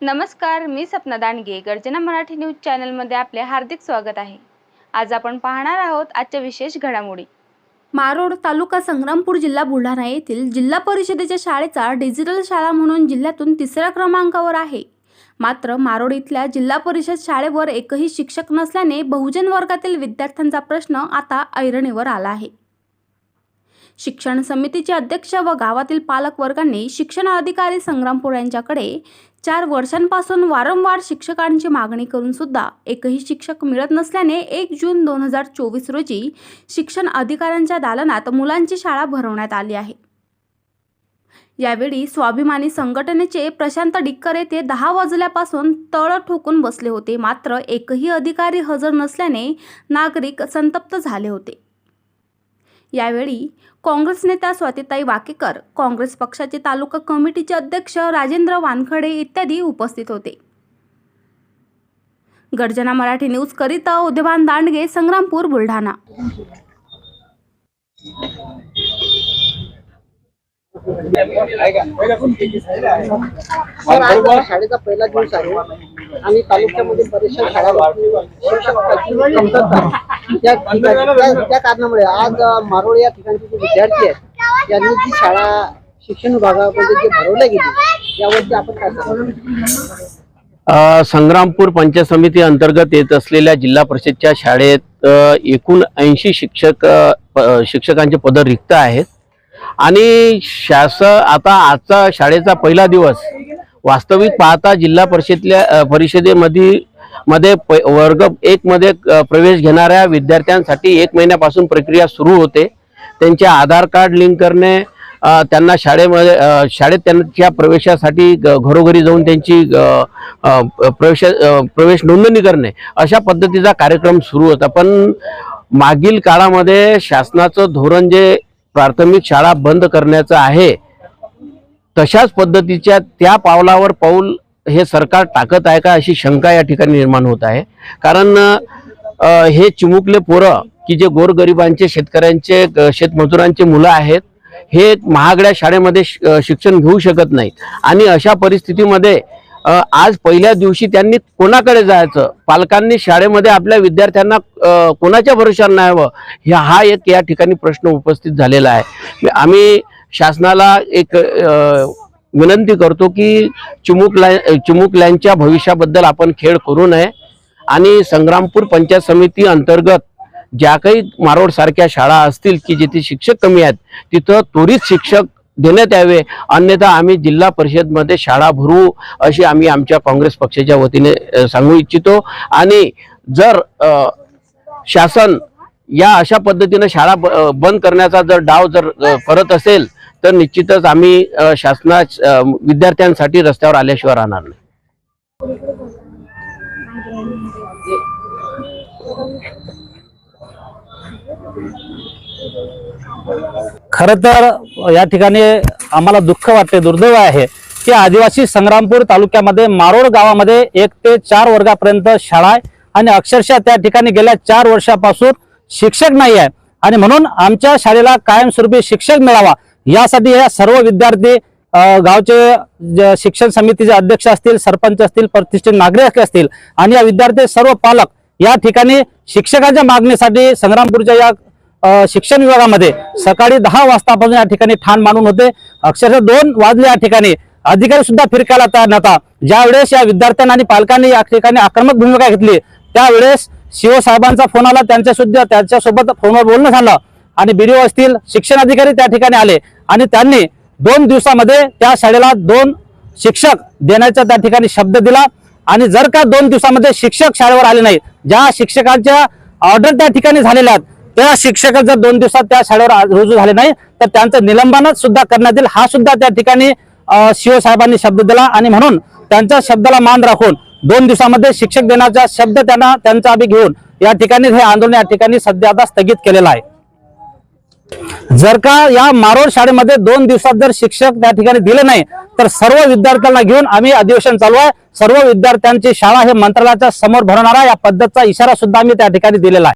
नमस्कार मी सपना दांडगे गर्जना मराठी न्यूज चॅनलमध्ये आपले हार्दिक स्वागत आहे. आज आपण पाहणार आहोत आजच्या विशेष घडामोडी. मारोड तालुका संग्रामपूर जिल्हा बुलढाणा येथील जिल्हा परिषदेच्या शाळेचा डिजिटल शाळा म्हणून जिल्ह्यातून तिसऱ्या क्रमांकावर आहे. मात्र मारोड इथल्या जिल्हा परिषद शाळेवर एकही शिक्षक नसल्याने बहुजन वर्गातील विद्यार्थ्यांचा प्रश्न आता ऐरणीवर आला आहे. शिक्षण समितीचे अध्यक्ष व गावातील पालकवर्गांनी शिक्षण अधिकारी संग्रामपूर यांच्याकडे चार वर्षांपासून वारंवार शिक्षकांची मागणी करून सुद्धा एकही शिक्षक मिळत नसल्याने एक जून दोन हजार चोवीस रोजी शिक्षण अधिकाऱ्यांच्या दालनात मुलांची शाळा भरवण्यात आली आहे. यावेळी स्वाभिमानी संघटनेचे प्रशांत डिक्कर येथे दहा वाजल्यापासून तळ ठोकून बसले होते. मात्र एकही अधिकारी हजर नसल्याने नागरिक संतप्त झाले होते. यावेळी काँग्रेस नेत्या स्वातीताई वाकेकर काँग्रेस पक्षाचे तालुका कमिटीचे अध्यक्ष राजेंद्र वानखडे इत्यादी उपस्थित होते. गर्जना मराठी न्यूज करिता उद्यवान दांडगे संग्रामपूर बुलढाणा. शाळेचा पहिला दिवस आहे. आणि तालुक्यामध्ये बऱ्याचशा शाळा शिक्षकांची कमतरता आहे. त्या ठिकाणी त्या- त्या कारणामुळे आज मारोळ या ठिकाणचे जे विद्यार्थी आहेत यांनी जी शाळा शिक्षण विभागामध्ये जे भरवल्या गेली यावरती आपण काय सांगाल अ, संग्रामपूर पंचायत समिती अंतर्गत येत असलेल्या जिल्हा परिषदच्या शाळेत अ, एकूण ऐंशी शिक्षक अ, प- शिक्षकांचे पद रिक्त आहेत. आणि शासन आता आजचा शाळेचा पहिला दिवस वास्तविक पाहता जिल्हा परिषदेतल्या परिषदेमध्ये मध्ये प- वर्ग एक मध्ये प्रवेश घेणाऱ्या विद्यार्थ्यांसाठी एक महिन्यापासून प्रक्रिया सुरू होते. त्यांचे आधार कार्ड लिंक करणे त्यांना शाळेमध्ये शाळेत त्यांच्या प्रवेशासाठी ग- घरोघरी जाऊन त्यांची प्रवेश प्रवेश नोंदणी करणे. अशा पद्धतीचा कार्यक्रम सुरू होता. पण मागील काळामध्ये शासनाचं धोरण जे प्राथमिक शाळा बंद करण्याचं आहे तशाच पद्धतीच्या त्या पावलावर पाऊल हे सरकार टाकत आहे का अशी शंका या ठिकाणी निर्माण होत आहे? कारण हे चिमुकले पोरं की जे गोरगरिबांचे शेतकऱ्यांचे शेतमजुरांचे मुलं आहेत हे महागड्या शाळेमध्ये श- शिक्षण घेऊ शकत नाहीत. आणि अशा परिस्थितीमध्ये आज पहिल्या दिवशी त्यांनी कोणाकडे जायचं? पालकांनी शाळेमध्ये आपल्या विद्यार्थ्यांना कोणाच्या भरोशावर न्यावं? हवं हे हा एक या ठिकाणी प्रश्न उपस्थित झालेला आहे. आम्ही शासनाला एक विनंती करतो की चिमुकल्या चिमुकल्यांच्या भविष्याबद्दल आपण खेळ करू नये आणि संग्रामपूर पंचायत समिती अंतर्गत ज्या काही मारोडसारख्या शाळा असतील की जिथे शिक्षक कमी आहेत तिथं त्वरित शिक्षक देण्यात यावे. अन्यथा आम्ही जिल्हा परिषदमध्ये शाळा भरू अशी आम्ही आमच्या काँग्रेस पक्षाच्या वतीने सांगू इच्छितो. आणि जर शासन या अशा पद्धतीनं शाळा ब- बंद करण्याचा जर डाव जर करत असेल तर निश्चितच आम्ही शासना विद्यार्थ्यांसाठी रस्त्यावर आल्याशिवाय राहणार नाही. खर तर या ठिकाणी आम्हाला दुःख वाटते दुर्दैव आहे की आदिवासी संग्रामपूर तालुक्यामध्ये मारोड गावामध्ये एक ते चार वर्गापर्यंत शाळा आहे आणि अक्षरशः त्या ठिकाणी गेल्या चार वर्षापासून शिक्षक नाही आहे. आणि म्हणून आमच्या शाळेला कायमस्वरूपी शिक्षक मिळावा यासाठी या सर्व विद्यार्थी गावचे जे शिक्षण समितीचे अध्यक्ष असतील सरपंच असतील प्रतिष्ठित नागरिक असतील आणि या विद्यार्थी सर्व पालक या ठिकाणी शिक्षकाच्या मागणीसाठी संग्रामपूरच्या या शिक्षण विभागामध्ये सकाळी दहा वाजतापासून या ठिकाणी ठाण मानून होते. अक्षरशः दोन वाजले या ठिकाणी. अधिकारी सुद्धा फिरकायला तयार नव्हता. ज्यावेळेस या विद्यार्थ्यांना आणि पालकांनी या ठिकाणी आक्रमक भूमिका घेतली त्यावेळेस शिव साहेबांचा फोन आला. त्यांच्या सुद्धा त्यांच्यासोबत फोनवर बोलणं झालं आणि बीडीओ असतील शिक्षण अधिकारी त्या ठिकाणी आले. आणि त्यांनी दोन दिवसामध्ये त्या शाळेला दोन शिक्षक देण्याचा त्या ठिकाणी शब्द दिला. आणि जर का दोन दिवसामध्ये शिक्षक शाळेवर आले नाही ज्या शिक्षकांच्या ऑर्डर त्या ठिकाणी झालेल्या आहेत त्या शिक्षक जर दोन दिवसात त्या शाळेवर रुजू झाले नाही तर त्यांचं निलंबनच सुद्धा करण्यात येईल. हा सुद्धा त्या ठिकाणी शिवसाहेबांनी शिव साहेबांनी शब्द दिला. आणि म्हणून त्यांच्या शब्दाला मान राखून दोन दिवसामध्ये शिक्षक देण्याचा शब्द त्यांना त्यांचा आम्ही घेऊन या ठिकाणी हे आंदोलन या ठिकाणी सध्या आता स्थगित केलेलं आहे. जर का या मारोड शाळेमध्ये दोन दिवसात जर शिक्षक त्या ठिकाणी दिले नाही तर सर्व विद्यार्थ्यांना घेऊन आम्ही अधिवेशन चालू आहे. सर्व विद्यार्थ्यांची शाळा हे मंत्रालयाच्या समोर भरणारा या पद्धतीचा इशारा सुद्धा आम्ही त्या ठिकाणी दिलेला आहे.